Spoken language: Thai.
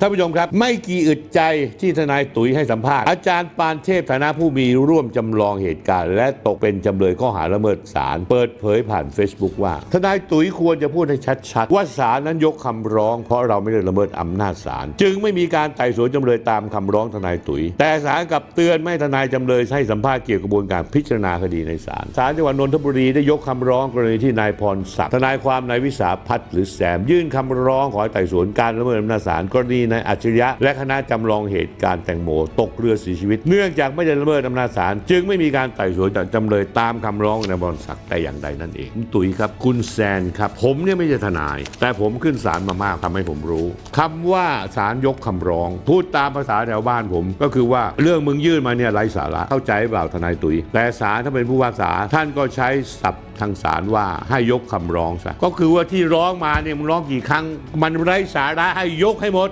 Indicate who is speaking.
Speaker 1: ท่านผู้ชมครับ ไม่กี่อึดใจที่ทนายตุ๋ยให้สัมภาษณ์ อาจารย์ปานเทพฐานะผู้มีร่วมจำลองเหตุการณ์ และตกเป็นจำเลยข้อหาละเมิดศาลเปิดเผยผ่าน Facebook ว่า ทนายตุ๋ยควรจะพูดให้ชัดๆ ว่าศาลนั้นยกคำร้อง เพราะเราไม่ได้ละเมิดอำนาจศาลจึงไม่มีการไต่สวนจำเลยตามคำร้องทนายตุ๋ย แต่ศาลกลับเตือนไม่ให้ทนายจำเลยให้สัมภาษณ์เกี่ยวกับกระบวนการพิจารณาคดีในศาลศาลจังหวัดนนทบุรีได้ยกคำร้องกรณีที่นายพรศักดิ์ทนายความนายวิสาพัฒน์หรือแสมยื่นคำร้องขอให้ไต่สวนการละเมิดอำนาจศาลกรณีนายอัจฉริยะ และคณะจำลองเหตุการณ์แตงโมตกเรือเสียชีวิต เนื่องจากไม่ได้ละเมิดอำนาจศาลจึงไม่มีการไต่สวนจากจำเลยตามคำร้องนายพรศักดิ์แต่อย่างใดนั่นเองคุณตุ๋ยครับคุณแซนครับ ผมเนี่ยไม่ใช่ทนาย แต่ผมขึ้นศาลมามากทำให้ผมรู้คำว่าศาลยกคำร้อง พูดตามภาษาแถวบ้านผม ก็คือว่าเรื่องมึงยื่นมาเนี่ยไร้สาระเข้าใจเปล่าทนายตุ๋ย แต่ศาลถ้าเป็นผู้พิพากษาท่านก็ใช้ศัพท์ทางศาลว่าให้ยกคำร้องซะก็คือว่าที่ร้องมาเนี่ยมึงร้องกี่ครั้ง มันไร้สาระให้ยกให้หมด